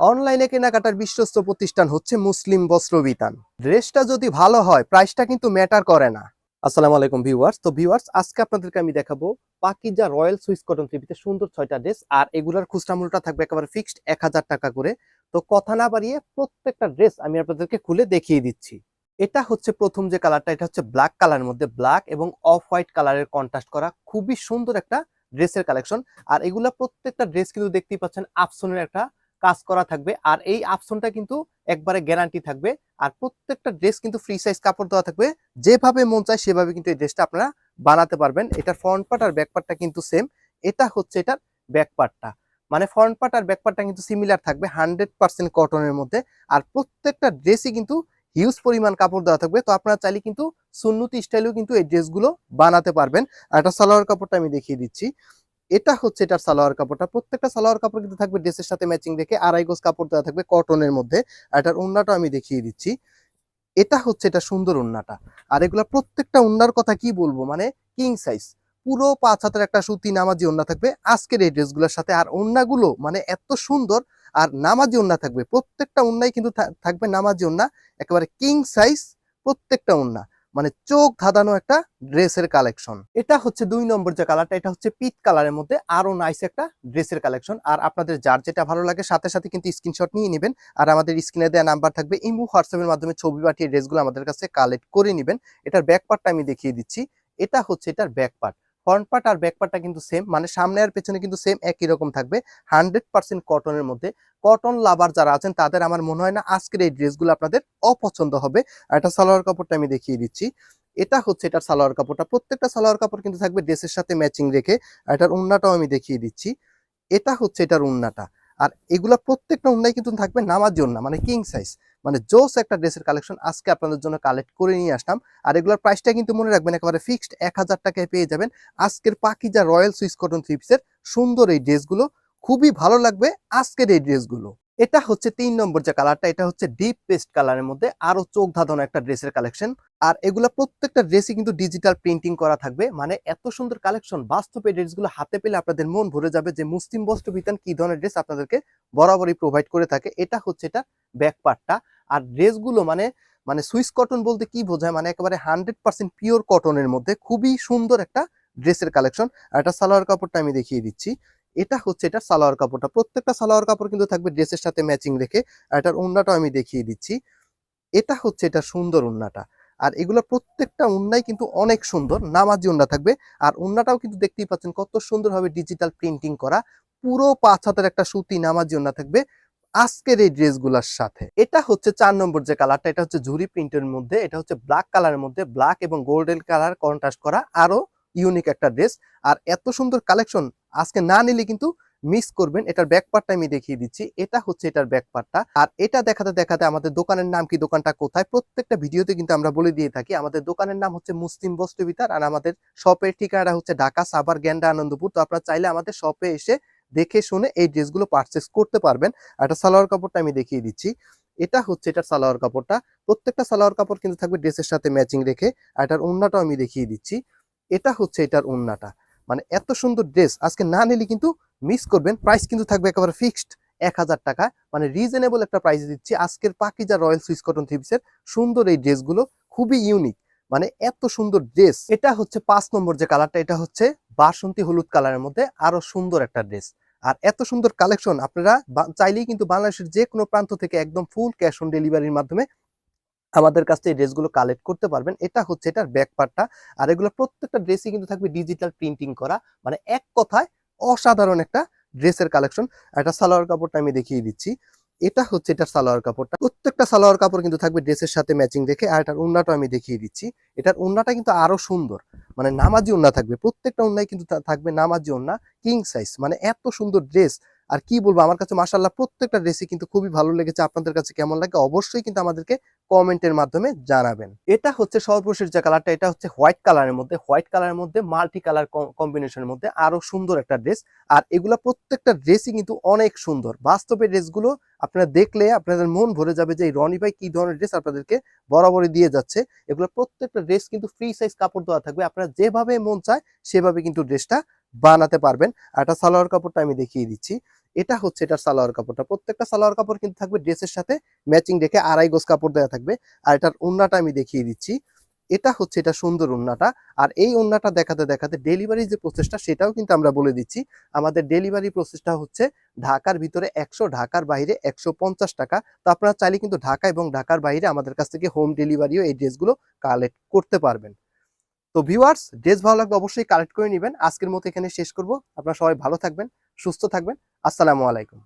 অনলাইনে কেনাকাটার বিশ্বস্ত প্রতিষ্ঠান হচ্ছে মুসলিম বস্ত্র বিতান। ড্রেসটা যদি ভালো হয় প্রাইসটা কিন্তু ম্যাটার করে না। আসসালামু আলাইকুম ভিউয়ার্স তো ভিউয়ার্স আজকে আপনাদেরকে আমি দেখাবো পাকিজা রয়্যাল সুইস কটন থ্রিপিতে সুন্দর ছয়টা ড্রেস, আর এগুলার খুচরা মূল্যটা থাকবে একেবারে ফিক্সড এক হাজার টাকা করে। তো কথা না বাড়িয়ে প্রত্যেকটা ড্রেস আমি আপনাদেরকে খুলে দেখিয়ে দিচ্ছি। এটা হচ্ছে প্রথম যে কালারটা এটা হচ্ছে ব্ল্যাক কালারের মধ্যে ব্ল্যাক এবং অফ হোয়াইট কালারের কন্ট্রাস্ট করা খুবই সুন্দর একটা ড্রেসের কালেকশন আর এগুলা প্রত্যেকটা ড্রেস কিন্তু দেখতেই পাচ্ছেন আফসনের একটা কাজ করা থাকবে। আর এই আফসনটা কিন্তু একবারে গ্যারান্টি থাকবে। আর প্রত্যেকটা ড্রেস কিন্তু ফ্রি সাইজ কাপড় দেওয়া থাকবে। যেভাবে মন চায় সেভাবে কিন্তু এই ড্রেসটা আপনারা বানাতে পারবেন। এটার ফ্রন্ট পার্ট আর ব্যাক পার্টটা কিন্তু সেম এটা হচ্ছে এটার ব্যাক পার্টটা মানে ফ্রন্ট পার্ট আর ব্যাক পার্টটা কিন্তু সিমিলার থাকবে হান্ড্রেড পার্সেন্ট কটনের মধ্যে। আর প্রত্যেকটা ড্রেসই কিন্তু হিউজ পরিমাণ কাপড় দেওয়া থাকবে। তো আপনারা চাইলে কিন্তু সুন্নতি স্টাইলেও কিন্তু এই ড্রেসগুলো বানাতে পারবেন। আর এটা সালোয়ার কাপড়টা আমি দেখিয়ে দিচ্ছি। এটা হচ্ছে এটার সালোয়ার কাপড়টা। প্রত্যেকটা সালোয়ার কাপড় কিন্তু থাকবে ড্রেসের সাথে ম্যাচিং দেখে আড়াই গোজ কাপড় দেওয়া থাকবে কটনের মধ্যে। আর এটার উন্নাটা আমি দেখিয়ে দিচ্ছি। এটা হচ্ছে এটা সুন্দর উন্নাটা আর এগুলা প্রত্যেকটা উন্নার কথা কি বলব? মানে কিং সাইজ পুরো পাঁচ হাতের একটা সুতি নামাজি ওন্না থাকবে। আজকের এই ড্রেসগুলোর সাথে আর ওন্নাগুলো মানে এত সুন্দর আর নামাজি ওন্না থাকবে। প্রত্যেকটা উন্নাই কিন্তু থাকবে নামাজি ওন্না। একেবারে কিং সাইজ প্রত্যেকটা উন্না মানে চোখ ধাঁধানো একটা ড্রেসের কালেকশন। এটা হচ্ছে দুই নম্বর যে কালারটা, এটা হচ্ছে পিট কালারের মধ্যে আরও নাইস একটা ড্রেসের কালেকশন। আর আপনাদের যার যেটা ভালো লাগে সাথে সাথে কিন্তু স্ক্রিনশট নিয়ে নেবেন। আর আমাদের স্ক্রিনে দেওয়া নাম্বার থাকবে, ইমো হোয়াটসঅ্যাপের মাধ্যমে ছবি পাঠিয়ে ড্রেসগুলো আমাদের কাছে কালেক্ট করে নেবেন। এটার ব্যাক পার্টটা আমি দেখিয়ে দিচ্ছি। এটা হচ্ছে এটার ব্যাক পার্ট ফ্রন্ট পার্ট আর ব্যাক পার্টটা কিন্তু সেম মানে সামনে আর পেছনে কিন্তু সেম একই রকম থাকবে। হান্ড্রেড পার্সেন্ট কটনের মধ্যে। কটন লাভার যারা আছেন, তাদের আমার মনে হয় না আজকের এই ড্রেসগুলো আপনাদের অপছন্দ হবে। আর এটা সালোয়ার কাপড়টা আমি দেখিয়ে দিচ্ছি। এটা হচ্ছে এটার সালোয়ার কাপড়টা। প্রত্যেকটা সালোয়ার কাপড় কিন্তু থাকবে ড্রেসের সাথে ম্যাচিং রেখে। এটার উন্নাটাও আমি দেখিয়ে দিচ্ছি। এটা হচ্ছে এটার উন্নাটা। আর এগুলা প্রত্যেকটা উন্নাই কিন্তু থাকবে নামার জন্য মানে কিং সাইজ মানে জোস একটা ড্রেসের কালেকশন আজকে আপনাদের জন্য কালেক্ট করে নিয়ে আসলাম। আর এগুলোর প্রাইসটা কিন্তু মনে রাখবেন একেবারে ফিক্সড এক হাজার টাকায় পেয়ে যাবেন। আজকের পাকিজা রয়্যাল সুইস কটন থ্রিপসের সুন্দর এই ড্রেসগুলো, খুবই ভালো লাগবে আজকের এই ড্রেসগুলো। এটা হচ্ছে তিন নম্বর যে কালারটা এটা হচ্ছে ডিপ পেস্ট কালারের মধ্যে আরও চোখ ধাঁধানো একটা ড্রেসের কালেকশন আর এগুলো প্রত্যেকটা ড্রেসই কিন্তু ডিজিটাল প্রিন্টিং করা থাকবে। মানে এত সুন্দর কালেকশন বাস্তবে ড্রেসগুলো হাতে পেলে আপনাদের মন ভরে যাবে যে মুসলিম বস্ত্র বিতান কি ধরনের ড্রেস আপনাদেরকে বরাবরই প্রোভাইড করে থাকে। এটা হচ্ছে এটা ব্যাক পার্টটা আর ড্রেসগুলো মানে মানে সুইস কটন বলতে কি বোঝায়? মানে একেবারে হান্ড্রেড পার্সেন্ট পিওর কটনের মধ্যে খুবই সুন্দর একটা ড্রেসের কালেকশন আর এটা সালোয়ার কাপড়টা আমি দেখিয়ে দিচ্ছি। এটা হচ্ছে এটা সালোয়ার কাপড়টা। প্রত্যেকটা সালোয়ার কাপড় কিন্তু থাকবে ড্রেসের সাথে ম্যাচিং রেখে। আর এটার উন্নাটাও আমি দেখিয়ে দিচ্ছি। এটা হচ্ছে এটা সুন্দর উন্নাটা আর এগুলো প্রত্যেকটা উন্নাই কিন্তু অনেক সুন্দর। নামাজি উন্না থাকবে। আর উন্নাটাও কিন্তু দেখতেই পাচ্ছেন কত সুন্দরভাবে ডিজিটাল প্রিন্টিং করা। পুরো পাঁচ হাতের একটা সুতি নামাজি উন্না থাকবে। আজকের এই ড্রেসগুলোর সাথে। এটা হচ্ছে চার নম্বর যে কালারটা, এটা হচ্ছে ঝুরি প্রিন্টের মধ্যে, এটা হচ্ছে ব্ল্যাক কালারের মধ্যে ব্ল্যাক এবং গোল্ডেন কালার কন্ট্রাস্ট করা আরও ইউনিক একটা ড্রেস। আর এত সুন্দর কালেকশন আজকে না নিলে কিন্তু মিস করবেন। এটার ব্যাক পার্টটা আমি দেখিয়ে দিচ্ছি। এটা হচ্ছে এটার ব্যাক পার্টটা আর এটা দেখাতে দেখাতে আমাদের দোকানের নাম কি, দোকানটা কোথায়, প্রত্যেকটা ভিডিওতে কিন্তু আমরা বলে দিয়ে থাকি, আমাদের দোকানের নাম হচ্ছে মুসলিম বস্ত্রবিতার, আর আমাদের শপের ঠিকানাটা হচ্ছে ঢাকা সাভার, গ্যান্ডা আনন্দপুর। তো আপনারা চাইলে আমাদের শপে এসে দেখে শুনে এই ড্রেসগুলো পারচেস করতে পারবেন। এটা সালোয়ার কাপড়টা আমি দেখিয়ে দিচ্ছি। এটা হচ্ছে এটার সালোয়ার কাপড়টা। প্রত্যেকটা সালোয়ার কাপড় কিন্তু থাকবে ড্রেসের সাথে ম্যাচিং রেখে। এটার উন্নাটাও আমি দেখিয়ে দিচ্ছি। এটা হচ্ছে এটার উন্নাটা মানে এত সুন্দর ড্রেস। আজকে না নিলে কিন্তু মিস করবেন। প্রাইস কিন্তু থাকবে একেবারে ফিক্সড এক হাজার টাকা। মানে রিজনেবল একটা প্রাইস দিচ্ছি। আজকের পাকিজা রয়্যাল সুইস কটন থ্রিপসের সুন্দর এই ড্রেসগুলো। খুবই ইউনিক মানে এত সুন্দর ড্রেস। এটা হচ্ছে পাঁচ নম্বর যে কালারটা এটা হচ্ছে বাসন্তী হলুদ কালারের মধ্যে আরও সুন্দর একটা ড্রেস। আর এত সুন্দর কালেকশন আপনারা চাইলেই কিন্তু বাংলাদেশের যে কোনো প্রান্ত থেকে একদম ফুল ক্যাশ অন ডেলিভারির মাধ্যমে আমাদের কাছ থেকে ড্রেসগুলো কালেক্ট করতে পারবেন। এটা হচ্ছে এটার ব্যাক পার্টটা আর এগুলো প্রত্যেকটা ড্রেসই কিন্তু থাকবে ডিজিটাল প্রিন্টিং করা। মানে এক কথায় অসাধারণ একটা ড্রেসের কালেকশন একটা সালোয়ার কাপড়টা আমি দেখিয়ে দিচ্ছি। এটা হচ্ছে এটার সালোয়ার কাপড়টা। প্রত্যেকটা সালোয়ার কাপড় কিন্তু থাকবে ড্রেসের সাথে ম্যাচিং রেখে আর এটার উন্নাটা আমি দেখিয়ে দিচ্ছি। এটার উন্নাটা কিন্তু আরও সুন্দর। মানে নামাজি ওনা থাকবে। প্রত্যেকটা ওনায় কিন্তু থাকবে নামাজি ওনা কিং সাইজ মানে এত সুন্দর ড্রেস আর কি বলব, আমার কাছে মাসাল্লাহ প্রত্যেকটা ড্রেসই কিন্তু খুবই ভালো লেগেছে। আপনাদের কাছে কেমন লাগে অবশ্যই কিন্তু আমাদেরকে কমেন্টের মাধ্যমে জানাবেন। এটা হচ্ছে সর্বশেষ যে কালারটা এটা হচ্ছে হোয়াইট কালারের মধ্যে হোয়াইট কালারের মধ্যে মাল্টি কালার কম্বিনেশনের মধ্যে আরও সুন্দর একটা ড্রেস আর এগুলা প্রত্যেকটা ড্রেসই কিন্তু অনেক সুন্দর। বাস্তবে ড্রেসগুলো আপনারা দেখলে আপনাদের মন ভরে যাবে যে রনি ভাই কি ধরনের ড্রেস আপনাদেরকে বরাবরই দিয়ে যাচ্ছে। এগুলো প্রত্যেকটা ড্রেস কিন্তু ফ্রি সাইজ কাপড় দেওয়া থাকবে। আপনারা যেভাবে মন চায় সেভাবে কিন্তু ড্রেসটা বানাতে পারবেন। আর একটা সালোয়ার কাপড়টা আমি দেখিয়ে দিচ্ছি। এটা হচ্ছে এটার সালোয়ার কাপড়টা। প্রত্যেকটা সালোয়ার কাপড় কিন্তু থাকবে ড্রেসের সাথে ম্যাচিং রেখে আড়াই গোজ কাপড় দেওয়া থাকবে। আর এটার উন্নাটা আমি দেখিয়ে দিচ্ছি। এটা হচ্ছে এটা সুন্দর উন্নাটা। আর এই উন্নাটা দেখাতে দেখাতে ডেলিভারি যে প্রসেসটা সেটাও কিন্তু আমরা বলে দিচ্ছি। আমাদের ডেলিভারি প্রসেসটা হচ্ছে ঢাকার ভিতরে একশো, ঢাকার বাইরে একশো পঞ্চাশ টাকা। তো আপনারা চাইলে কিন্তু ঢাকা এবং ঢাকার বাইরে আমাদের কাছ থেকে হোম ডেলিভারিও এই ড্রেসগুলো কালেক্ট করতে পারবেন। তো ভিউয়ার্স ড্রেস ভালো লাগবে অবশ্যই কালেক্ট করে নেবেন। আজকের মতো এখানে শেষ করব। আপনারা সবাই ভালো থাকবেন, সুস্থ থাকবেন। আসসালামু আলাইকুম।